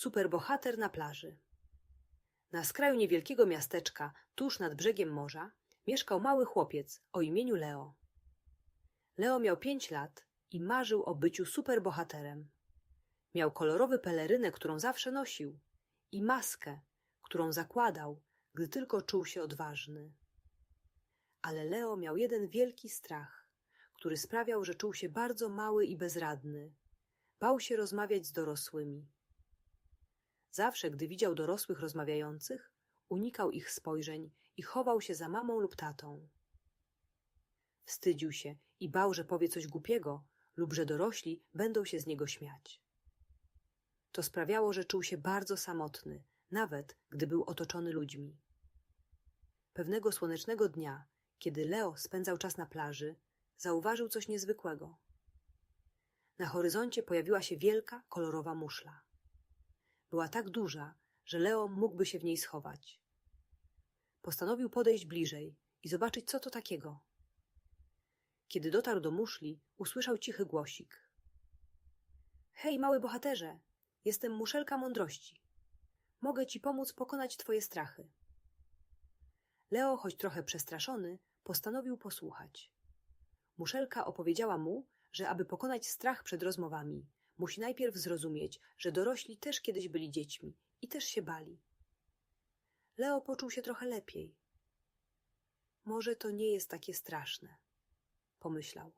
Superbohater na plaży. Na skraju niewielkiego miasteczka, tuż nad brzegiem morza, mieszkał mały chłopiec o imieniu Leo. Leo miał pięć lat i marzył o byciu superbohaterem. Miał kolorowy pelerynę, którą zawsze nosił, i maskę, którą zakładał, gdy tylko czuł się odważny. Ale Leo miał jeden wielki strach, który sprawiał, że czuł się bardzo mały i bezradny. Bał się rozmawiać z dorosłymi. Zawsze, gdy widział dorosłych rozmawiających, unikał ich spojrzeń i chował się za mamą lub tatą. Wstydził się i bał, że powie coś głupiego lub że dorośli będą się z niego śmiać. To sprawiało, że czuł się bardzo samotny, nawet gdy był otoczony ludźmi. Pewnego słonecznego dnia, kiedy Leo spędzał czas na plaży, zauważył coś niezwykłego. Na horyzoncie pojawiła się wielka, kolorowa muszla. Była tak duża, że Leo mógłby się w niej schować. Postanowił podejść bliżej i zobaczyć, co to takiego. Kiedy dotarł do muszli, usłyszał cichy głosik. Hej, mały bohaterze, jestem muszelka mądrości. Mogę ci pomóc pokonać twoje strachy. Leo, choć trochę przestraszony, postanowił posłuchać. Muszelka opowiedziała mu, że aby pokonać strach przed rozmowami, musi najpierw zrozumieć, że dorośli też kiedyś byli dziećmi i też się bali. Leo poczuł się trochę lepiej. Może to nie jest takie straszne, pomyślał.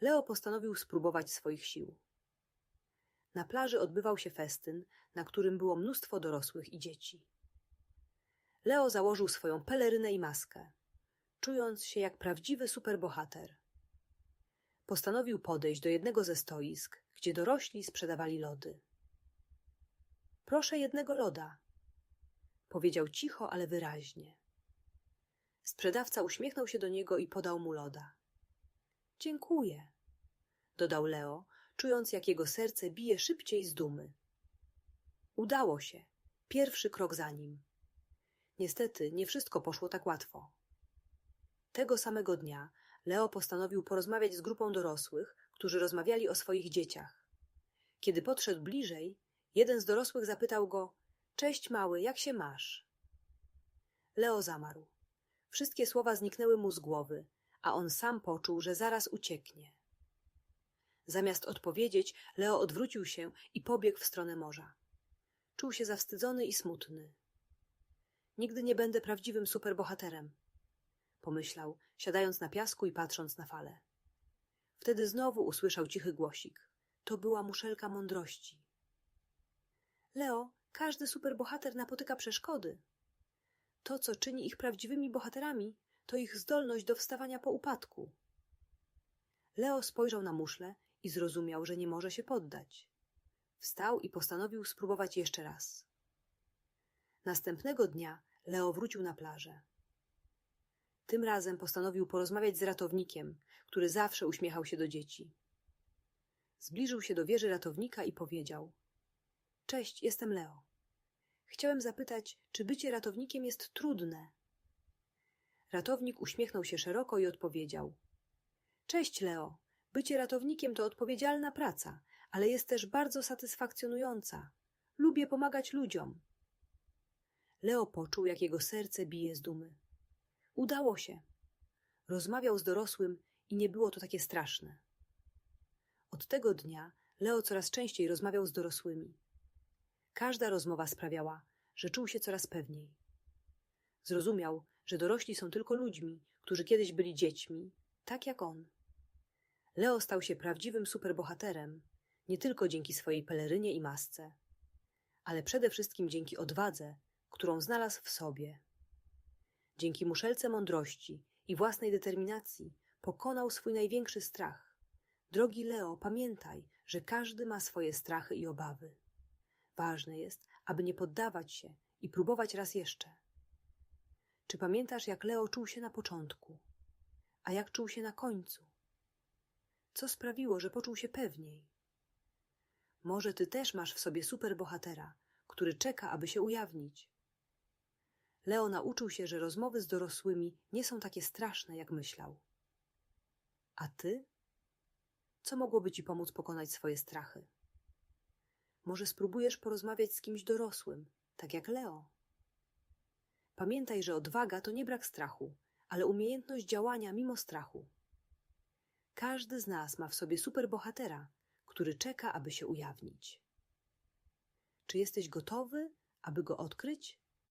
Leo postanowił spróbować swoich sił. Na plaży odbywał się festyn, na którym było mnóstwo dorosłych i dzieci. Leo założył swoją pelerynę i maskę, czując się jak prawdziwy superbohater. Postanowił podejść do jednego ze stoisk, gdzie dorośli sprzedawali lody. Proszę jednego loda, powiedział cicho, ale wyraźnie. Sprzedawca uśmiechnął się do niego i podał mu loda. Dziękuję, dodał Leo, czując, jak jego serce bije szybciej z dumy. Udało się. Pierwszy krok za nim. Niestety, nie wszystko poszło tak łatwo. Tego samego dnia Leo postanowił porozmawiać z grupą dorosłych, którzy rozmawiali o swoich dzieciach. Kiedy podszedł bliżej, jeden z dorosłych zapytał go: Cześć, mały, jak się masz? Leo zamarł. Wszystkie słowa zniknęły mu z głowy, a on sam poczuł, że zaraz ucieknie. Zamiast odpowiedzieć, Leo odwrócił się i pobiegł w stronę morza. Czuł się zawstydzony i smutny. Nigdy nie będę prawdziwym superbohaterem, pomyślał, siadając na piasku i patrząc na fale. Wtedy znowu usłyszał cichy głosik. To była muszelka mądrości. Leo, każdy superbohater napotyka przeszkody. To, co czyni ich prawdziwymi bohaterami, to ich zdolność do wstawania po upadku. Leo spojrzał na muszlę i zrozumiał, że nie może się poddać. Wstał i postanowił spróbować jeszcze raz. Następnego dnia Leo wrócił na plażę. Tym razem postanowił porozmawiać z ratownikiem, który zawsze uśmiechał się do dzieci. Zbliżył się do wieży ratownika i powiedział: Cześć, jestem Leo. Chciałem zapytać, czy bycie ratownikiem jest trudne. Ratownik uśmiechnął się szeroko i odpowiedział: Cześć, Leo. Bycie ratownikiem to odpowiedzialna praca, ale jest też bardzo satysfakcjonująca. Lubię pomagać ludziom. Leo poczuł, jak jego serce bije z dumy. Udało się. Rozmawiał z dorosłym i nie było to takie straszne. Od tego dnia Leo coraz częściej rozmawiał z dorosłymi. Każda rozmowa sprawiała, że czuł się coraz pewniej. Zrozumiał, że dorośli są tylko ludźmi, którzy kiedyś byli dziećmi, tak jak on. Leo stał się prawdziwym superbohaterem, nie tylko dzięki swojej pelerynie i masce, ale przede wszystkim dzięki odwadze, którą znalazł w sobie. Dzięki muszelce mądrości i własnej determinacji pokonał swój największy strach. Drogi Leo, pamiętaj, że każdy ma swoje strachy i obawy. Ważne jest, aby nie poddawać się i próbować raz jeszcze. Czy pamiętasz, jak Leo czuł się na początku, a jak czuł się na końcu? Co sprawiło, że poczuł się pewniej? Może ty też masz w sobie superbohatera, który czeka, aby się ujawnić. Leo nauczył się, że rozmowy z dorosłymi nie są takie straszne, jak myślał. A ty? Co mogłoby ci pomóc pokonać swoje strachy? Może spróbujesz porozmawiać z kimś dorosłym, tak jak Leo. Pamiętaj, że odwaga to nie brak strachu, ale umiejętność działania mimo strachu. Każdy z nas ma w sobie superbohatera, który czeka, aby się ujawnić. Czy jesteś gotowy, aby go odkryć?